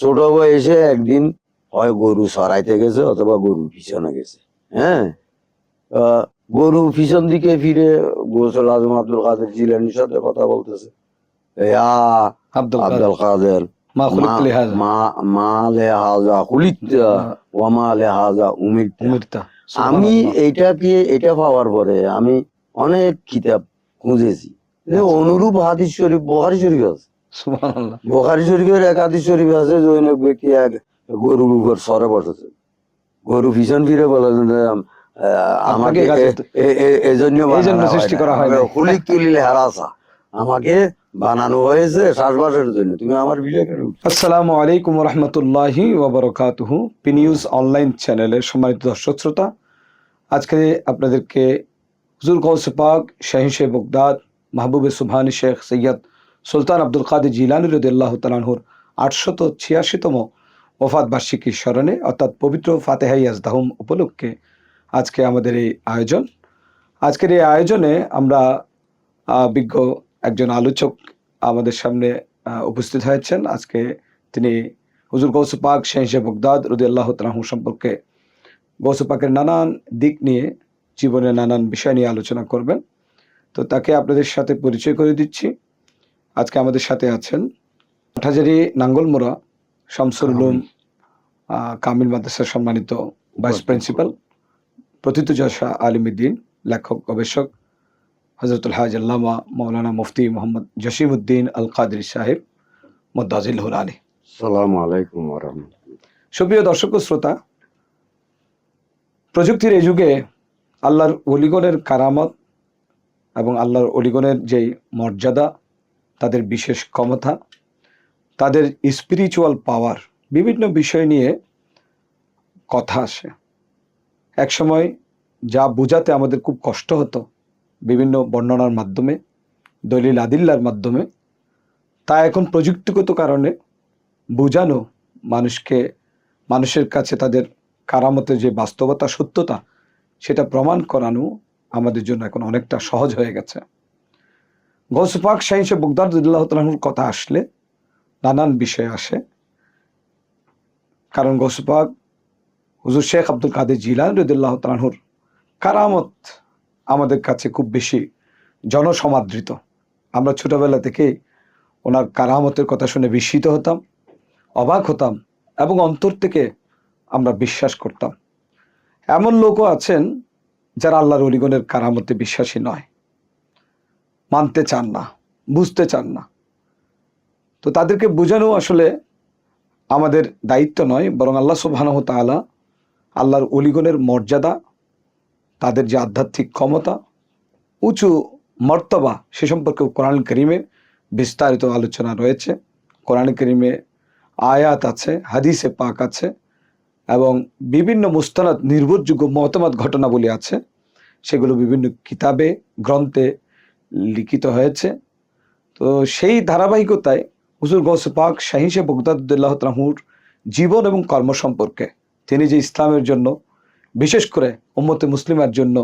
ছোট বয়সে একদিন হয় গরু সরাইতে গেছে অথবা গরু পিছনে গেছে হ্যাঁ? গরু পিছন দিকে ফিরে গোসল আজম আব্দুল কাদের জিলানির সাথে কথা বলতেছে। আব্দুল কাদের। আমি এইটাকে এটা পাওয়ার পরে আমি অনেক কিতাব খুঁজেছি। অনুরূপ হাদিস শরীফ বোখারি শরীফ আছে। বোখারি শরীফের শরীফ আছে জৈনক ব্যক্তি এক গরুর উপর সরে বসেছে। গরু ভীষণ ফিরে বলে আমাকে এজন্য সৃষ্টি করা। হয় হুলিক তুলিলে হারাসা। আমাকে বানানো হয়েছে শ্বাসবাসের জন্য। তুমি আমার আসসালামু আলাইকুম রহমতুল্লাহি ওবরকাতুহু। পি নিউজ অনলাইন চ্যানেলের সম্মানিত দর্শক শ্রোতা আজকে আপনাদেরকে হুজুর গৌস পাক শাহিশে বগদাদ মাহবুবে সুবহানি শেখ সৈয়দ সুলতান আব্দুল কাদের জিলানি রদুল্লাহ তালানহুর আটশত ছিয়াশিতম ওফাত বার্ষিকীর স্মরণে, অর্থাৎ পবিত্র ফাতেহাই আজদাহুম উপলক্ষে আজকে আমাদের এই আয়োজন। আজকের এই আয়োজনে আমরা বিজ্ঞ একজন আলোচক আমাদের সামনে উপস্থিত হয়েছেন। আজকে তিনি হুজুর গৌসু পাক শাহিশে বগদাদ রদি আল্লাহ তালাহু সম্পর্কে গৌসু পাকের নানান দিক নিয়ে জীবনের নানান বিষয় নিয়ে আলোচনা করবেন। তো তাকে আপনাদের সাথে পরিচয় করে দিচ্ছি। আজকে আমাদের সাথে আছেন হাটহাজারি নাঙ্গলমোড়া শামসুল উলুম কামিল মাদ্রাসার সম্মানিত ভাইস প্রিন্সিপাল প্রথিতযশা আলিমুদ্দিন লেখক গবেষক হজরতুল হাজ আল্লামা মৌলানা মুফতি মোহাম্মদ জসিমউদ্দিন আল কাদির সাহেব মোদ্দাজিল্লুল আলী। সালাম আলাইকুম সুপ্রিয় দর্শক ও শ্রোতা প্রযুক্তির এই যুগে আল্লাহর অলিগণের কারামত এবং আল্লাহর অলিগণের যেই মর্যাদা তাদের বিশেষ ক্ষমতা, তাদের স্পিরিচুয়াল পাওয়ার বিভিন্ন বিষয় নিয়ে কথা আসে। একসময় যা বোঝাতে আমাদের খুব কষ্ট হতো, বিভিন্ন বর্ণনার মাধ্যমে, দলিল আদিল্লার মাধ্যমে। তা এখন প্রযুক্তিগত কারণে বোঝানো মানুষকে, মানুষের কাছে তাদের কারামতের যে বাস্তবতা, সত্যতা, সেটা প্রমাণ করানো আমাদের জন্য এখন অনেকটা সহজ হয়ে গেছে। গৌসপাক সাহিংসে বুকদারদুল্লাহ তালাহুর কথা আসলে, নানান বিষয় আসে। কারণ গৌসপাক হুজুর শেখ আব্দুল কাদের জিলান রদুল্লাহ তালাহুর কারামত আমাদের কাছে খুব বেশি জনসমাদৃত। আমরা ছোটবেলা থেকে ওনার কারামতের কথা শুনে বিস্মিত হতাম, অবাক হতাম এবং অন্তর থেকে আমরা বিশ্বাস করতাম। এমন লোকও আছেন যারা আল্লাহর অলিগণের কারামতে বিশ্বাসী নয়। মানতে চান না, বুঝতে চান না। তো তাদেরকে বোঝানো আসলে আমাদের দায়িত্ব নয়, বরং আল্লাহ সুবহানাহু তাআলা আল্লাহর অলিগণের মর্যাদা, তাদের যে আধ্যাত্মিক ক্ষমতা, উঁচু মর্তবা, সে সম্পর্কে কোরআন করিমে বিস্তারিত আলোচনা রয়েছে। কোরআন করিমে আয়াত আছে, হাদিসে পাক আছে, এবং বিভিন্ন মুস্তানাদ, নির্ভরযোগ্য মতামত ঘটনাবলী আছে। সেগুলো বিভিন্ন কিতাবে, গ্রন্থে লিখিত হয়েছে। তো সেই ধারাবাহিকতায় হুজুর গৌস পাক শাহিসে বগদাদুল্লাহ তাহুর জীবন এবং কর্ম সম্পর্কে তিনি যে ইসলামের জন্য, বিশেষ করে উম্মতে মুসলিমের জন্য,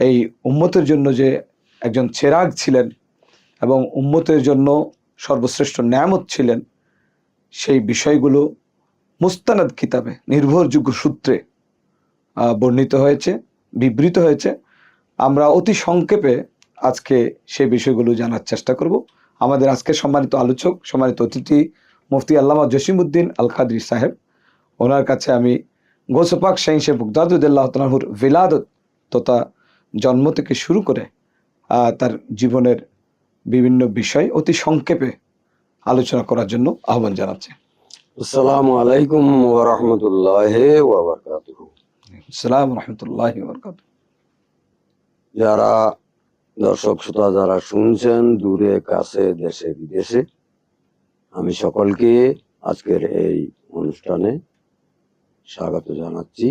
এই উম্মতের জন্য যে একজন চেরাগ ছিলেন এবং উম্মতের জন্য সর্বশ্রেষ্ঠ ন্যামত ছিলেন, সেই বিষয়গুলো মুস্তানাদ কিতাবে নির্ভরযোগ্য সূত্রে বর্ণিত হয়েছে, বিবৃত হয়েছে। আমরা অতি সংক্ষেপে আজকে সেই বিষয়গুলো জানার চেষ্টা করব। আমাদের আজকে সম্মানিত আলোচক সম্মানিত অতিথি মুফতি আল্লামা জসিমউদ্দিন আল কাদরি সাহেব। ওনার কাছে আমি গোসপাক শাহিসে বুকদাদুদ্দাহ তালাহুর বিলাদত তথা জন্ম থেকে শুরু করে তার জীবনের বিভিন্ন বিষয় অতি সংক্ষেপে আলোচনা করার জন্য আহ্বান জানাচ্ছি। আসসালামু আলাইকুম ওয়া রাহমাতুল্লাহি ওয়া বারাকাতুহু। সালাম রহমতুল্লাহ যারা দর্শক, শ্রোতা যারা শুনছেন, দূরে, কাছে, দেশে, বিদেশে, আমি সকলকে আজকের এই অনুষ্ঠানে স্বাগত জানাচ্ছি।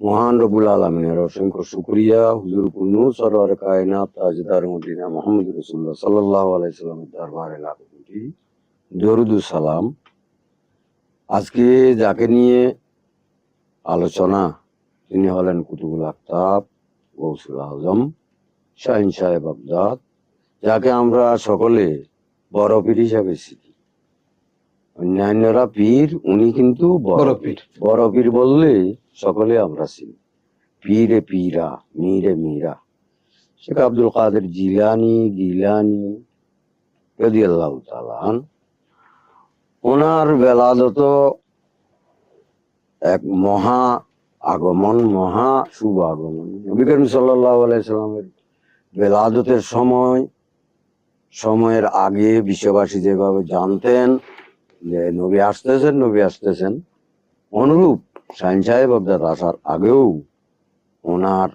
মহান রবুল আলমিনের অসংখ্য শুক্রিয়া। হুজুর কুনু সরোয়ার কায়নাত, তাজদার মদিনা মোহাম্মদ রসুল্লাহ সাল্লাহ আলাইসাল্লামের দরবারে লাখ কোটি দরুদু সালাম। আজকে যাকে নিয়ে আলোচনা, তিনি হলেন কুতুবুল আফতাব গৌসুল আজম। শাহিন সাহেব আবদাদ যাকে আমরা সকলে বড় পীর হিসাবে শিখি অন্যান্যরা পীর উনি কিন্তু বড় পীর। বড় পীর বললে সকলে আমরা চিনি। পীরে পীরা মীরে মীরা। শেখ আব্দুল কাদের জিলানি গিলানি রাদিয়াল্লাহু তাআলা আন ওনার বেলাদত এক মহা আগমন মহা শুভ আগমন। নবী করিম সাল্লাল্লাহু আলাইহি সাল্লামের বেলাদতের সময় সময়ের আগে বিশ্ববাসী যেভাবে জানতেন যে নবী আসতেছেন নবী আসতেছেন অনুরূপ সাইন সাহেব অবদার আসার আগেও ওনার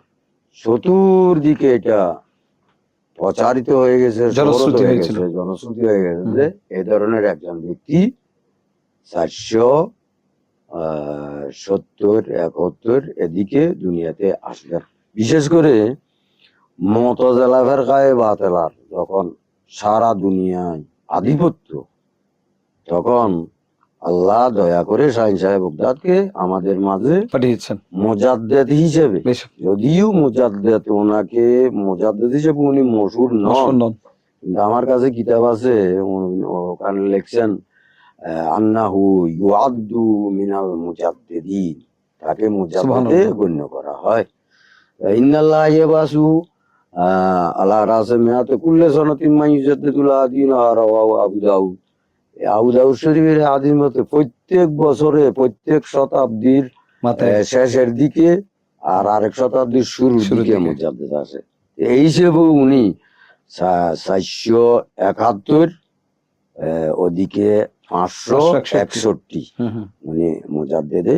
চতুর্দিকে এটা প্রচারিত হয়ে গেছে জনশ্রুতি হয়ে গেছে, জনশ্রুতি হয়ে গেছে যে এই ধরনের একজন ব্যক্তি চারশো আহ, সত্তর একাত্তর এদিকে দুনিয়াতে আসবেন। বিশেষ করে মতজেলা ফেরকায় বাতেলার যখন সারা দুনিয়ায় আধিপত্য তখন আল্লাহ দয়া করে শাহিন সাহেব উদ্দাদকে আমাদের মাঝে পাঠিয়েছেন। মোজাদ্দেদ হিসেবে। যদিও মোজাদ্দেদ ওনাকে মোজাদ্দেদ হিসেবে উনি মশুর নন। কিন্তু আমার কাছে কিতাব আছে ওখানে লিখছেন আন্নাহু ইউআদ্দু মিনাল মুজাদ্দিদিন। তাকে মুজাদ্দিদে। গণ্য করা হয়। ইন্নাল্লাহ ইয়াবাসু আহ, আলা রাসে মিয়াতে কুল্লে সনাতিন মা ইউজাদ্দিদুল আদিন রাওয়াহু আবু দাউদ আবু দাউদ শরীফের মতে প্রত্যেক বছরে প্রত্যেক শতাব্দীর শেষের দিকে আর আরেক শতাব্দীর শুরুর দিকে দিকে। মুজাদ্দিদ আসে এই হিসেবে উনি চারশো একাত্তর ওদিকে পাঁচশো একষট্টি। উনি মুজাদ্দেদে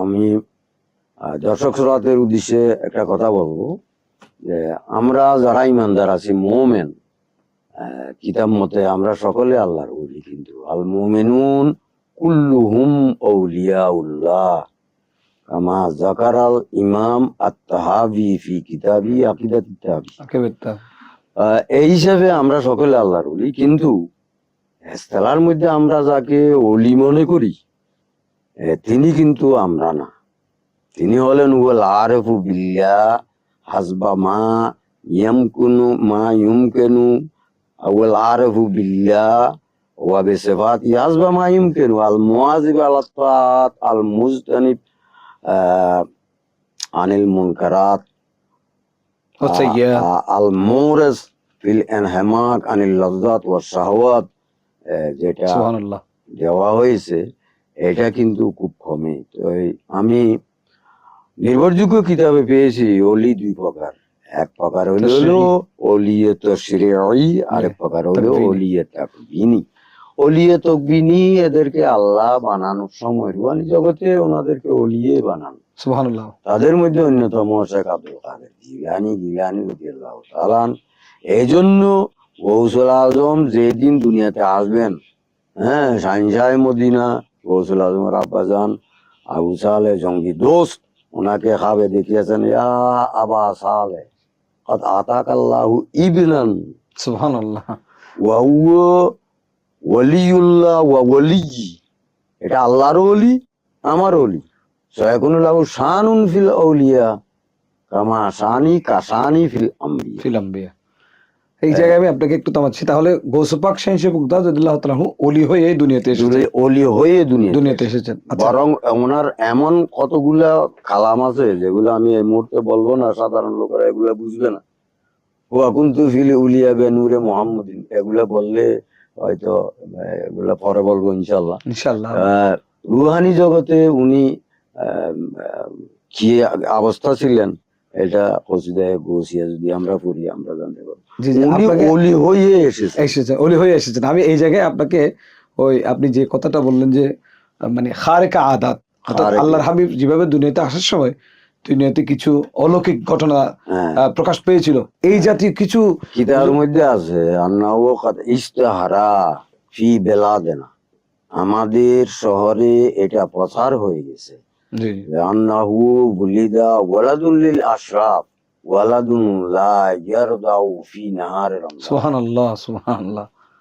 আমি দর্শক শ্রোতাদের উদ্দেশ্যে একটা কথা বলব যে আমরা যারা ইমানদার আছি মোমেন কিতাব মতে আমরা সকলে আল্লাহর ওলি কিন্তু আল মোমেনুন কুল্লুহুম আউলিয়াউল্লাহ কামা জাকারাল ইমাম আত-তাহাবি ফি কিতাবি আকিদাত তাহাবি আহ, এই হিসাবে আমরা সকলে আল্লাহর ওলি কিন্তু এস্তেলার মধ্যে আমরা যাকে ওলি মনে করি তিনি কিন্তু আমরা না। তিনি হলেন ওয়াল আরেফু বিল্লাহ হাসবা মা ইয়ামকুনু মা ইউমকেনু ওয়াল আরেফু বিল্লাহ ওয়া বিসিফাতি হাসবা মা ইউমকেনু আল মুয়াজিব আলা তাআত আল মুজতানিব আনিল মুনকারাত আল মোরেস ফিল এনহেমাক আনিল লজ্জাত ওয়া শাহওয়াত যেটা সুবহানাল্লাহ। দেওয়া হয়েছে এটা কিন্তু খুব কমে তো আমি নির্ভরযোগ্য কিতাবে পেয়েছি অলি দুই প্রকার। এক প্রকার হলো অলিয়ে তশরিঈ আরেক প্রকার হলো। অলিয়ে তাকবিনী। অলিয়ে তকবিনী এদেরকে আল্লাহ বানানোর সময় রুহানি জগতে ওনাদেরকে অলিয়ে বানান। সুবহানাল্লাহ। তাদের মধ্যে অন্যতম শেখ আব্দুল কাদের জিলানি গিলানি রাদিয়াল্লাহু তাআলা। এই জন্য গৌসুল আজম যেদিন দুনিয়াতে আসবেন হ্যাঁ সাইনসাই মদিনা গৌসুল আজমের আব্বাজান আবু সালে জঙ্গি দোস্ত ওনাকে খাবে দেখিয়েছেন ইয়া আবা সালে কদ আতাকাল্লাহু ইবনান। সুবহানাল্লাহ। ওয়া হুয়া ওয়ালিউল্লাহ ওয়া ওয়ালি এটা আল্লাহর ওলি আমার ওলি। সয়াকুনুল্লাহ শানুন ফিল আউলিয়া কামা শানি কাশানি ফিল আম্বিয়া। ফিল আম্বিয়া। এই জায়গায় আমি আপনাকে একটু থামাচ্ছি তাহলে গোসপাক রাদিয়াল্লাহু তাআলা আনহু ওলি হয়ে এই দুনিয়াতে এসেছেন। ওলি হয়ে দুনিয়া দুনিয়াতে এসেছেন। আচ্ছা। বরং ওনার এমন কতগুলা কালাম আছে যেগুলো আমি এই মুহূর্তে বলব না সাধারণ লোকেরা এগুলা বুঝবে না। হুয়া কুন্তু ফিল উলিয়া বে নূরে মোহাম্মদিন। এগুলা বললে হয়তো এগুলা পরে বলব ইনশাল্লাহ ইনশাআল্লাহ। আহ, রুহানি জগতে উনি কি অবস্থা ছিলেন? এটা কসিদায় যদি আমরা পড়ি আমরা জানতে পারব। হয়ে এসেছে। এসেছেন। হয়ে আমি এই জায়গায় আপনাকে ওই আপনি যে কথাটা বললেন যে মানে খারেকা আদাত অর্থাৎ আল্লাহর হাবিব যেভাবে দুনিয়াতে আসার সময় দুনিয়াতে কিছু অলৌকিক ঘটনা হ্যাঁ। প্রকাশ পেয়েছিল। এই জাতীয় কিছু কিতাবের মধ্যে আছে ইস্তাহারা ফি বেলাদেনা। আমাদের শহরে এটা প্রচার হয়ে গেছে। জি। আন্নাহু বুলিদা ওয়ালাদুল আশরাফ ওয়ালাদুন লা ইয়ারদাউ ফি নাহার রমজান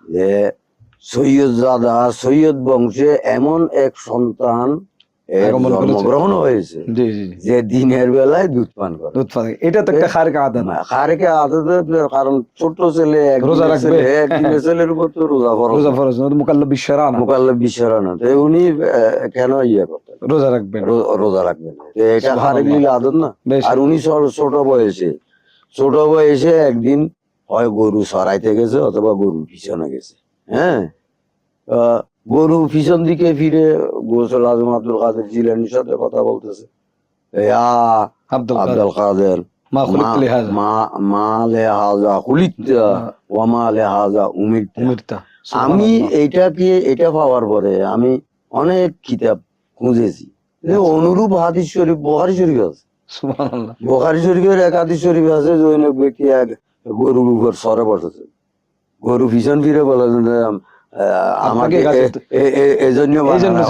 যে সৈয়দ জাদা সৈয়দ বংশে এমন এক সন্তান আগমন জন্মগ্রহণ হয়েছে। জি জি জি। যে দিনের বেলায় দুধ পান করে। দুধ পান এটা তো একটা খারিক আদাত। খারেকে আদতের কারণ ছোট ছেলে রোজা রাখবে। একদিনের ছেলের উপর তো রোজা ফরজ। রোজা ফরজ মুকাল্লা বিশ্বরা না মোকাল্লা বিশ্বরানা। তো উনি কেন ইয়ে করতেন? রোজা রাখবেন। রোজা রাখবেন এটা সুবহানাল্লাহ। খারেক আদত না। আর উনি ছোট- ছোট বয়সে ছোট বয়সে একদিন হয় গরু সরাইতে গেছে অথবা গরু পিছনে গেছে। হ্যাঁ? আহ, গরু পিছন দিকে ফিরে গোসল আজম আব্দুল কাদের জিলানির সাথে কথা বলতেছে। আব্দুল কাদের। আমি এইটাকে এটা পাওয়ার পরে আমি অনেক কিতাব খুঁজেছি। যে অনুরূপ হাদিস শরীফ বোহারি শরীফ আছে। বোহারি শরীফের এক হাদিস শরীফ আছে যে অনেক ব্যক্তি এক গরুর উপর সরে বসেছে। গরু ভীষণ ফিরে বলে যে, আহ, আমাকে এজন্য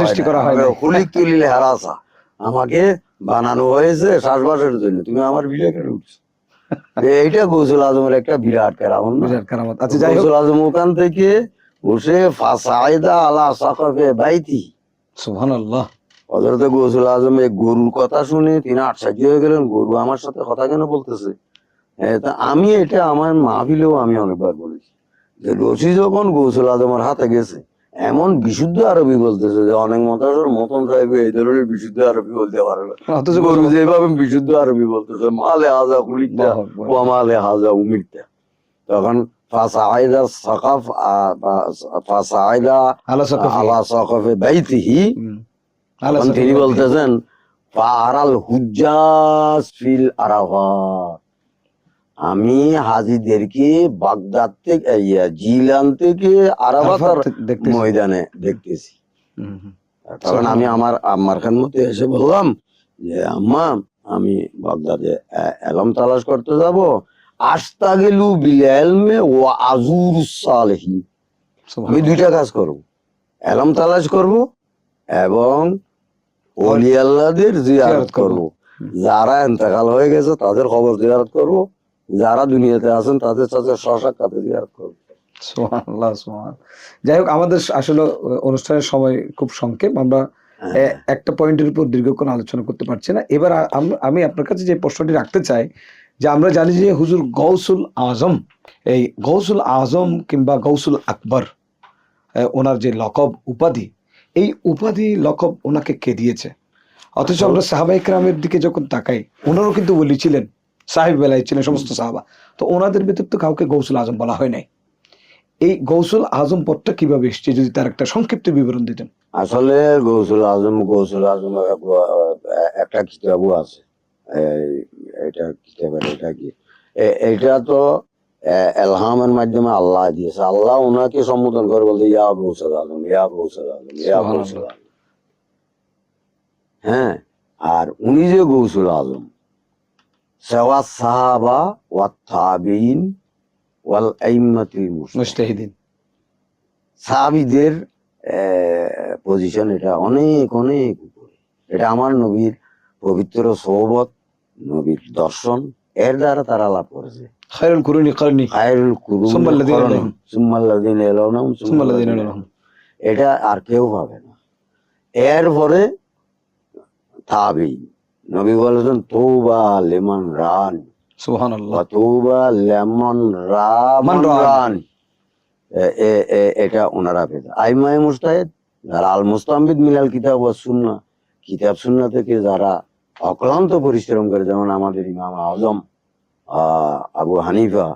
সৃষ্টি করা হয় আমাকে তুলিলে হারাসা। আমাকে বানানো হয়েছে শ্বাসবাসের জন্য। তুমি আমার বিলে কেন উঠছো। এইটা গৌসুল আজমের একটা বিরাট কেরামন না? বিরাট কারামত। আচ্ছা যাই গৌসুল আজম ওখান থেকে বসে ফাসায়দা আলা সাকাফে বাইতি। সুবহানাল্লাহ। হজরত গৌসুল আজম এই গরুর কথা শুনে তিনি আশ্চর্য হয়ে গেলেন। গরু আমার সাথে কথা কেন বলতেছে? আমি এটা আমার মাহফিলেও আমি অনেকবার বলেছি। যে রশি যখন গৌসুল আজমের হাতে গেছে এমন বিশুদ্ধ আরবি বলতেছে যে অনেক মতাসর মতন সাহেব এই ধরনের বিশুদ্ধ আরবি বলতে পারে না। অথচ গরু যেভাবে বিশুদ্ধ আরবি বলতেছে মালে হাজা আকবার। ও মালে হাজা উমিরটা তখন ফাসাইদা সাকাফ ফাসাইদা আলা সাকাফি। বাইতিহি। হুম। আলা তখন তিনি বলতেছেন ফারাল হুজ্জাজ ফিল আরাফাত। আমি হাজিদেরকে বাগদাদ থেকে জিলান থেকে আরাফাত ময়দানে দেখতেছি। তখন আমি আমার আম্মার খান মতে এসে বললাম যে আম্মা আমি বাগদাদে এলম তালাশ করতে যাব। আস্তা গেলু বিল ও আজুর সালেহীন আমি দুইটা কাজ করব। এলম তালাশ করব এবং অলি আল্লাহদের জিয়ারত করব। যারা ইন্তেকাল হয়ে গেছে তাদের খবর জিয়ারত করব। যারা দুনিয়াতে আছেন তাদের সাথে সসাক্ষাতে জিয়ারত সুবহানাল্লাহ। যাই হোক আমাদের আসলে অনুষ্ঠানের সময় খুব সংক্ষেপ। আমরা একটা পয়েন্টের উপর দীর্ঘক্ষণ আলোচনা করতে পারছি না। এবার আমি আপনার কাছে যে প্রশ্নটি রাখতে চাই যে আমরা জানি যে হুজুর গৌসুল আজম এই গৌসুল আজম কিংবা গৌসুল আকবর ওনার যে লকব উপাধি এই উপাধি লকব ওনাকে কে দিয়েছে? অথচ আমরা সাহাবাই ক্রামের দিকে যখন তাকাই ওনারও কিন্তু বলি ছিলেন। সাহেব বেলায় ছিলেন সমস্ত সাহাবা। তো ওনাদের ভিতর তো কাউকে গৌসুল আজম বলা হয় নাই। এই গৌসুল আজম পদটা কীভাবে এসছে যদি তার একটা সংক্ষিপ্ত বিবরণ দিতেন। আসলে গৌসুল আজম গৌসুল আজম একটা কিতাবও আছে। এটা কিতাবের এটা কি? এটা তো এলহামের মাধ্যমে আল্লাহ দিয়েছে। আল্লাহ ওনাকে সম্বোধন করে বলতে ইয়া গৌসুল আজম ইয়া গৌসুল ইয়া গৌসুল হ্যাঁ আর উনি যে গৌসুল আজম সেওয়া সাহাবা ওয়া তাবিন ওয়াল আইম্মাতিল মুস্তাহিদিন সাহাবিদের পজিশন এটা অনেক অনেক উপরে। এটা আমার নবীর পবিত্র সৌবত নবীর দর্শন এর দ্বারা তারা লাভ করেছে। খায়রুল কুরুনি করনি খায়রুল কুরুন। এটা আর কেউ পাবে না। এরপরে তাবি নবী বলেছেন তৌবা লেমন রান। সুবহানাল্লাহ। তৌবা লেমন রান। রান। এ- এ- এ- এটা ওনারা মুস্তাহিদ যারা আল মুস্তাম্বিদ মিলাল কিতাব ওয়া সুন্নাহ কিতাব সুন্নাহ থেকে যারা অক্লান্ত পরিশ্রম করে যেমন আমাদের ইমাম আজম আহ, আবু হানিফা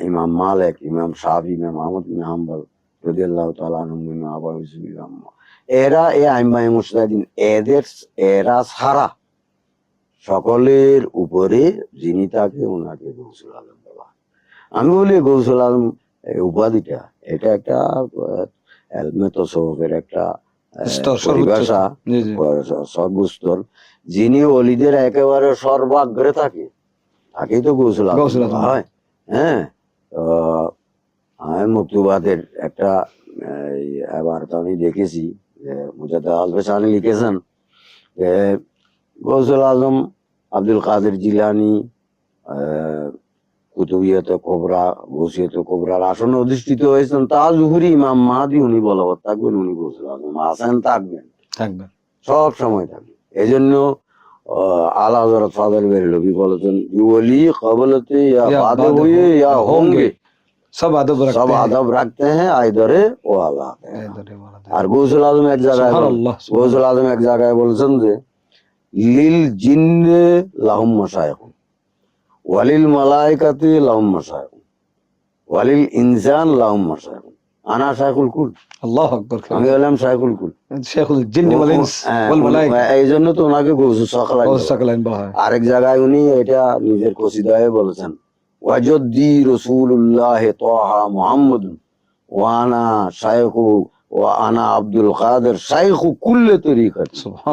ইমাম মালেক ইমাম শাহি ইমাম আহমদ বিন হাম্বল রাদিয়াল্লাহু আনহু ইমাম আবু ইমাম এরা এই আইমাই মুস্তাহিদিন এদের এরা ছাড়া সকলের উপরে যিনি তাকে ওনাকে গৌসুল আলম বলা আমি বলি গৌসুল আলম উপাধিটা এটা একটা একটা পরিভাষা সর্বস্তর যিনি অলিদের একেবারে সর্বাগ্রে থাকে। তাকেই তো গৌসুল। বলা হয়। হ্যাঁ? আমি মুক্তবাদের একটা এবার তো আমি দেখেছি যে মুজাদ্দ আলফেসানি লিখেছেন যে গৌসুল আজম আব্দুল কাদের জিলানি আহ, কুতুবিয়ত কোবরা গৌসিয়ত কোবরার আসনে অধিষ্ঠিত হয়েছেন তা জুহুরি ইমাম মাহাদি উনি বলবৎ থাকবেন উনি গৌসুল আজম আসেন থাকবেন। থাকবেন। সব সময় থাকে এই জন্য আলা হজরত ফাদার বেরলবি বলেছেন ইউলি কবলতে ইয়া বাদে হুয়ে ইয়া হোঙ্গে সব আদব রাখতে সব আদব রাখতে হ্যাঁ আইদরে ও যায়। আর গৌসুল আজম এক জায়গায় গৌসুল আজম এক জায়গায় বলছেন যে লিল জিন্নে লাহুম ওয়ালিল মালাইকাতি লাহুম ওয়ালিল ইনসান লাহুম আনা শাইখুল কুল? আল্লাহ আকবার। আমি হলাম শাইখুল কুল। শেখুল জিন্নি ওয়াল ইনস হ্যাঁ, ওয়াল মালাইকা এই জন্য তো ওনাকে সাকলাইন বলা হয়। আরেক জায়গায় উনি এটা নিজের কসিদায় বলেছেন ওয়াজদ্দি রসুল্লাহ তোহা মোহাম্মদ ওয়ানা শাইখু ওয়ানা আব্দুল কাদের শাইখু কুল্লে তরিকা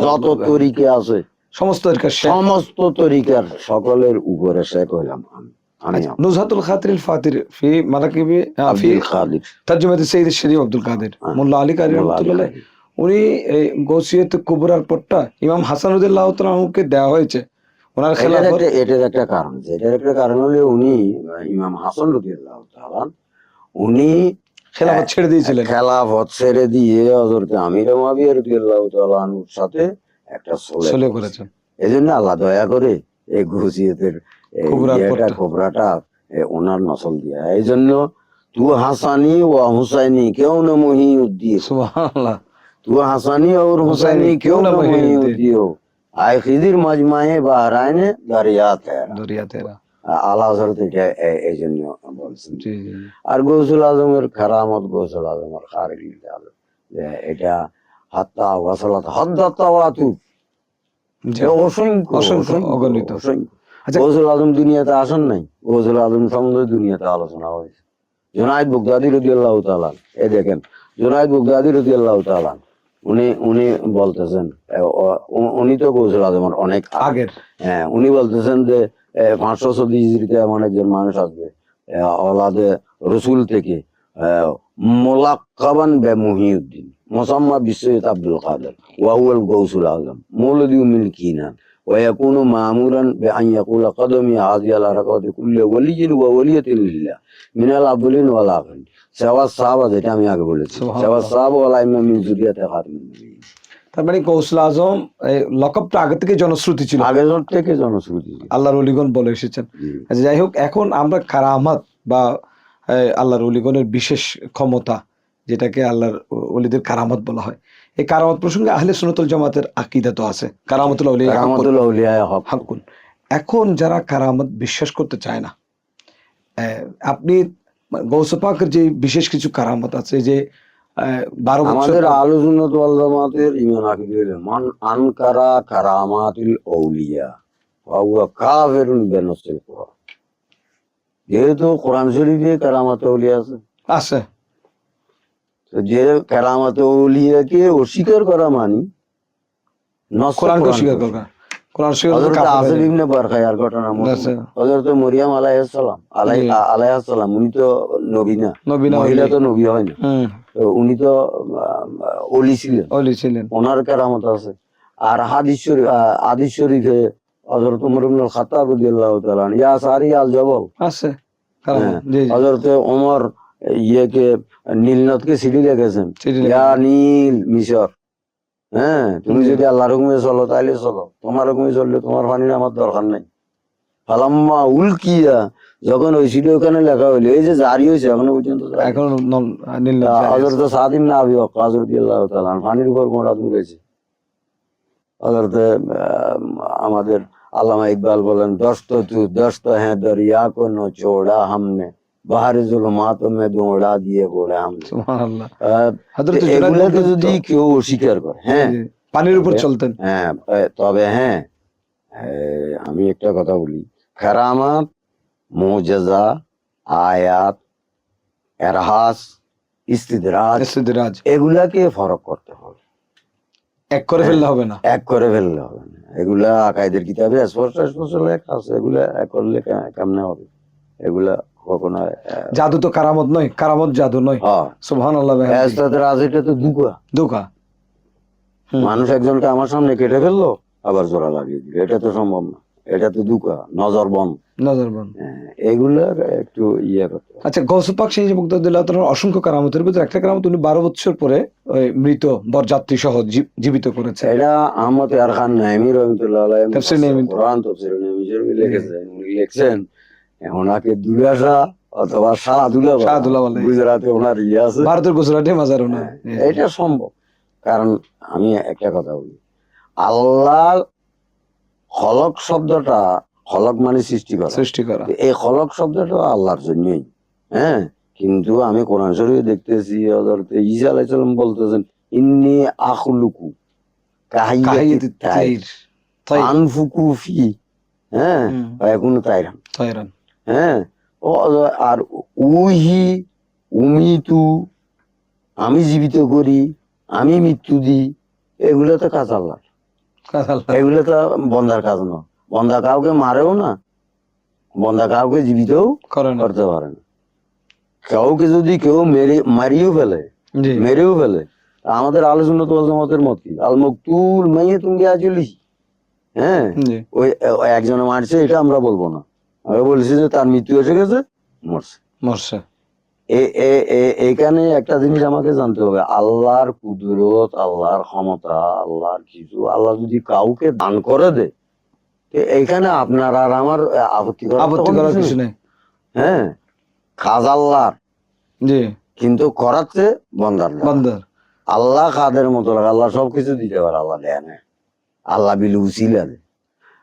যত তরিকে আছে সমস্ত সমস্ত তরিকার সকলের উপরে শেখ হইলাম আমি। আচ্ছা, নুজহাতুল খাতির ফাতির ফি মালাকিবি ফি কাদের সৈয়দ শরীফ আব্দুল কাদের হ্যাঁ। মোল্লা আলী কারি রহমতুল্লাহ। উনি এই গৌসিয়ত কুবরার পরটা ইমাম হাসান উদ্দিল্লাহ তাআলাকে দেওয়া হয়েছে। ওনার খেলাফত এটার একটা কারণ। এটার একটা কারণ হলে উনি ইমাম হাসান রদিয়াল্লাহু তাআলা উনি খেলাফত হ্যাঁ, ছেড়ে দিয়েছিলেন। খেলাফত ছেড়ে দিয়ে হযরত আমির মুয়াবিয়া রাদিয়াল্লাহু তাআলা আনহুর সাথে একটা সলে করেছেন। এজন্য আল্লাহ দয়া করে এই ওনার নসল দিয়া। তু হাসানি ওয়া হুসাইনি কেউ না সুবহানাল্লাহ। তু হাসানি ওর হুসাইনি কেউ না খিদির মাজমায়ে বাহরাইনে দরিয়া তেরা। দরিয়া তেরা। আলা হজরত এটা এই জন্য বলছেন। আর গৌসুল আজমের খারামত গৌসুল আজমের এটা হাত্তা ওয়াসালাত জি। এ অসংখ্য অসংখ্য, অগণিত। অসংখ্য আচ্ছা। গৌসুল আজম দুনিয়াতে আসেন নাই গৌসুল আজম সম্বন্ধে দুনিয়াতে আলোচনা হয়েছে জুনাইদ বুগদাদি রদি আল্লাহ তালান এ দেখেন জুনাইদ বুগদাদি রদি আল্লাহ তালান উনি উনি বলতেছেন উনি তো গৌসুল আজমের অনেক আগের। হ্যাঁ উনি বলতেছেন যে পাঁচশো হিজড়িতে এমন একজন মানুষ আসবে এ, অলাদে রসুল থেকে আহ, মোলাক্কাবান বে মহিউদ্দিন মোসাম্মা বিশ্বজিৎ আব্দুল কাদের ওয়াহুয়াল গৌসুল আজম মৌলদি উমিল কিনান ويكون مامورا بأن يقول قدمي هذه على ركعة كل ولي وولية لله من الأولين والآخرين سوى الصحابة যেটা আমি আগে বলেছি সুবহানাল্লাহ। سوى الصحابة والأئمة من ذرية خاتم النبيين তার মানে গৌসুল আজম এই লকবটা আগে থেকে জনশ্রুতি ছিল আগে থেকে জনশ্রুতি ছিল। আল্লাহর অলিগণ বলে এসেছেন জি। আচ্ছা, যাই হোক এখন আমরা কারামাত বা এই, আল্লাহর অলিগণের বিশেষ ক্ষমতা যেটাকে আল্লাহর অলিদের কারামত বলা হয় এই কারামত প্রসঙ্গে আহলে সুনতুল জামাতের আকিদা তো আছে। কারামতুল অলিয়া হাক্কুন। রাহমাতুল্লাহ আউলিয়ায়ে হক হাক্কুন এখন যারা কারামত বিশ্বাস করতে চায় না আপনি গৌসপাকের যে বিশেষ কিছু কারামত আছে যে বারো বছর আমাদের আলোচনাত ওয়াল জামাতের ইমান আকিদ হইল মান আনকারা কারামাতুল আউলিয়া ওয়া কাফিরুন বিনাসিল কোরআন। যেহেতু কোরআন শরীফে কারামাত আউলিয়া আছে। আছে। যে কারামাত আউলিয়াকে অস্বীকার করা মানি নষ্ট কোরআনকে অস্বীকার করা। কোরআন স্বীকার করলে হযরত কাফের হয়ে আসিফ যায়। ইবনে ঘটনা হযরত মরিয়ম আলাইহিস সালাম আলাই আলাইহিস সালাম উনি তো নবী না। মহিলা তো নবী হয় না। তো উনি তো আহ, ওলি ছিলেন। অলি ছিলেন। ওনার কেরামত আছে। আর হাদিস শরীফ হাদিস শরীফে হযরত ওমর ইবনে খাত্তাব রাদিয়াল্লাহু তাআলা ইয়া সারি আল জবল আছে হ্যাঁ। হযরত ওমর ইয়েকে নীলনদকে সিঁড়ি ইয়া নীল মিশর। হ্যাঁ তুমি যদি আল্লাহর হুকুমে চলো তাইলে চলো। তোমার হুকুমে চললে তোমার পানির আমার দরকার নাই। ফালাম্মা উলকিয়া যখন ওই সিঁড়ি ওখানে লেখা হইল এই যে জারি হয়েছে এখনও পর্যন্ত এখন। হজরত সাদিম না আবি তাআলা আনহু পানির উপর মোড়া দূরেছে হজরত আমাদের আল্লামা ইকবাল বলেন দস্ত তু দস্ত হ্যাঁ দরিয়া কো চোড়া হামনে। বাহারে জুলুমাত মে দৌড়া দিয়ে হামনে সুবহানাল্লাহ। হযরত এগুলোকে যদি কেউ করে হ্যাঁ। জি, পানির উপর তবে- চলতেন। হ্যাঁ তবে হ্যাঁ এ, আমি একটা কথা বলি। খারামাত মোজেজা আয়াত এরহাস ইস্তিদরাজ ইস্তিদরাজ। এগুলাকে ফরক করতে হবে। এক করে ফেললে হবে না। এক করে ফেললে হবে না। এগুলা আকাইদের কিতাবে স্পষ্ট স্পষ্ট লেখা আছে এগুলা এক করলে কেমনে হবে? এগুলা কখনো জাদু তো কারামত নয় কারামত জাদু নয়। হ্যাঁ। বিহামদিহি। ইস্তিদরাজ এটা তো দুকা হুম। মানুষ একজনকে আমার সামনে কেটে ফেলল আবার জোড়া লাগিয়ে দিল। এটা তো সম্ভব না। এটা তো দুকা নজর বন নজরবন্দ এগুলা একটু ইয়ে করতে আচ্ছা গৌসপাক সেই মুক্তাদুল্লাহ তাআলার অসংখ্য কারামতের ভিতরে একটা কারামত উনি বারো বছর পরে ওই মৃত বরযাত্রী সহ জীবিত করেছে। এটা আহমদ আর খান নাইমি রহমতুল্লাহ আলাইহি তাফসীর নাইমি। কোরআন তাফসীর নাইমি লিখেছেন। উনি লিখছেন ওনাকে দুলাসা অথবা শাহদুল্লাহ বলে। গুজরাটে ওনার ইয়ে আছে। ভারতের গুজরাটে মাজার ওনা এটা সম্ভব। কারণ আমি একটা কথা বলি। আল্লাহ খলক শব্দটা খলক মানে সৃষ্টি করা। সৃষ্টি করা। এই খলক শব্দটা আল্লাহর জন্যই। হ্যাঁ কিন্তু আমি কোরআন শরীফে দেখতেছি হযরত ঈসা আলাইহিস সালাম বলতেছেন ইন্নি আখলুকু কাহিয়াতি তাইর। আনফুকু ফি। হ্যাঁ। এখন তাইরান। তাইরান। হ্যাঁ? আর উহি উমিতু আমি জীবিত করি আমি মৃত্যু দিই এগুলো তো কাজ আল্লাহ এগুলো তো বন্দার কাজ না বন্দা কাউকে মারেও না বন্দা কাউকে জীবিতও না। করতে পারে না। কাউকে যদি কেউ মেরে মারিও ফেলে মেরেও ফেলে আমাদের আলোচনা তো মতের মত কি? আল মকতুল মাইয়ে তুমি আচলি হ্যাঁ ওই একজনে মারছে এটা আমরা বলব না। আমরা বলছি যে তার মৃত্যু এসে গেছে মরছে। মরছে। এখানে একটা জিনিস আমাকে জানতে হবে আল্লাহর কুদরত আল্লাহর ক্ষমতা আল্লাহর কিছু আল্লাহ যদি কাউকে দান করে দে তো এখানে আপনার আর আমার আপত্তি করার আপত্তি করার কিছু নেই। হ্যাঁ খাজ আল্লাহর। জি। কিন্তু করাচ্ছে বন্দার বন্দার। আল্লাহ কাদের মতো লাগে আল্লাহ সবকিছু দিতে পারে আল্লাহ দেয় না। আল্লাহ বিল উসিলা দে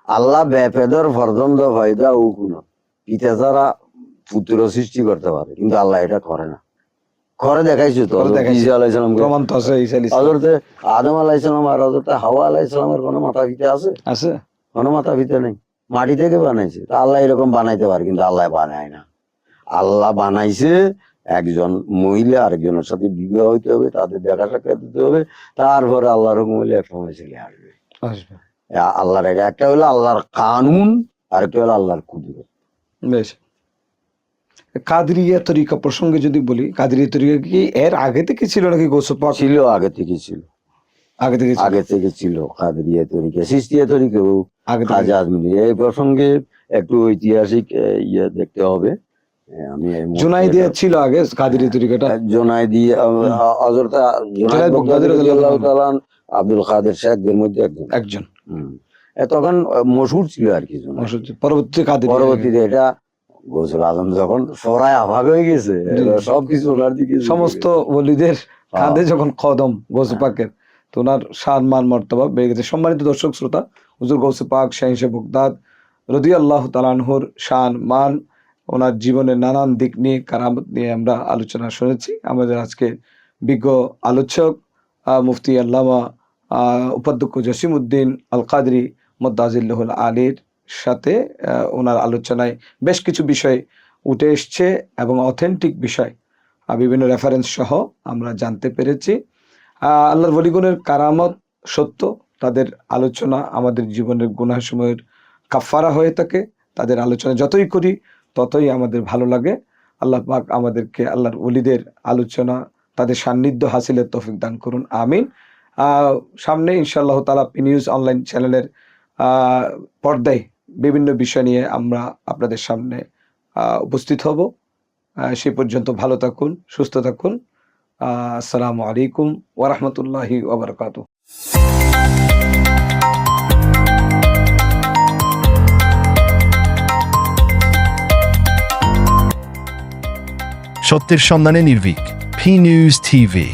আল্লাহ বেপেদর ফরদন্দ ফায়দা ও কোনো পিতা ছাড়া পুত্র সৃষ্টি করতে পারে কিন্তু আল্লাহ এটা করে না। করে দেখাইছো তো করে দেখাইছে। ঈসা আলাইহিস সালামকে? প্রমাণ তো আছে ঈসা আলাইহিস সালাম। হযরতে আদম আলাইহিস সালাম আর হযরতে হাওয়া আলাইহিস সালামের কোনো মাথা পিতা আছে? আছে। কোনো মাথা পিতা নেই। মাটি থেকে বানাইছে। তা আল্লাহ এরকম বানাইতে পারে কিন্তু আল্লাহ বানায় না। আল্লাহ বানাইছে একজন মহিলা আরেকজনের সাথে বিবাহ হইতে হবে তাদের দেখা সাক্ষাৎ দিতে হবে তারপরে আল্লাহর হুকুম হইলে এক সময় ছেলে আসবে। আসবে। আল্লাহর একটা হলো আল্লাহর কানুন আরেকটা হলো আল্লাহর কুদরত। বেশ। কাদরিয়া তরিকা প্রসঙ্গে যদি বলি কাদরিয়া তরিকা কি এর আগে থেকে ছিল নাকি ছিল আগে থেকে ছিল। আগে থেকে আগে থেকে ছিল কাদরিয়া তরিকা তরিকাও আগে থেকে। খাজা আজমিরি এই প্রসঙ্গে একটু ঐতিহাসিক ইয়ে দেখতে হবে। আমি মুহূর্তে ছিল আগে কাদরিয়া তরিকাটা? জোনাইদি অজরতা জুনাইদ জোনাইদ বগদাদি রাদিয়াল্লাহু তাআলা আব্দুল কাদের শেখদের মধ্যে একজন। একজন। তখন মশুর ছিল আর কি পরবর্তী পরবর্তীতে এটা গোসল আজম যখন সরাই আভাগ হয়ে গেছে সবকিছু ওনার দিকে সমস্ত বলিদের হ্যাঁ। কাঁধে যখন কদম গৌসে পাকের তো ওনার মান মর্তবা বেড়ে গেছে। সম্মানিত দর্শক শ্রোতা হুজুর গৌসে পাক শাহিনশে বগদাদ রদি আল্লাহ তালানহুর শান মান ওনার জীবনের নানান দিক নিয়ে কারামত নিয়ে আমরা আলোচনা শুনেছি। আমাদের আজকে বিজ্ঞ আলোচক মুফতি আল্লামা উপাধ্যক্ষ জসিম উদ্দিন আল কাদরি মোদ্দাজিল্লাহুল আলীর সাথে ওনার আলোচনায় বেশ কিছু বিষয় উঠে এসছে এবং অথেন্টিক বিষয় বিভিন্ন রেফারেন্স সহ আমরা জানতে পেরেছি। আল্লাহর বলিগুণের কারামত সত্য, তাদের আলোচনা আমাদের জীবনের গুণাসমূহের কাফারা হয়ে থাকে। তাদের আলোচনা যতই করি, ততই আমাদের ভালো লাগে। আল্লাহ পাক আমাদেরকে, আল্লাহর ওলিদের আলোচনা, তাদের সান্নিধ্য হাসিলের তৌফিক দান করুন, আমিন। সামনে ইনশাআল্লাহ তালা নিউজ অনলাইন চ্যানেলের পর্দায় বিভিন্ন বিষয় নিয়ে আমরা আপনাদের সামনে উপস্থিত হব। সে পর্যন্ত ভালো থাকুন, সুস্থ থাকুন। আসসালামু আলাইকুম ওরহমতুল্লাহি ওবরকাতু সত্যের সন্ধানে নির্ভীক ফি নিউজ টিভি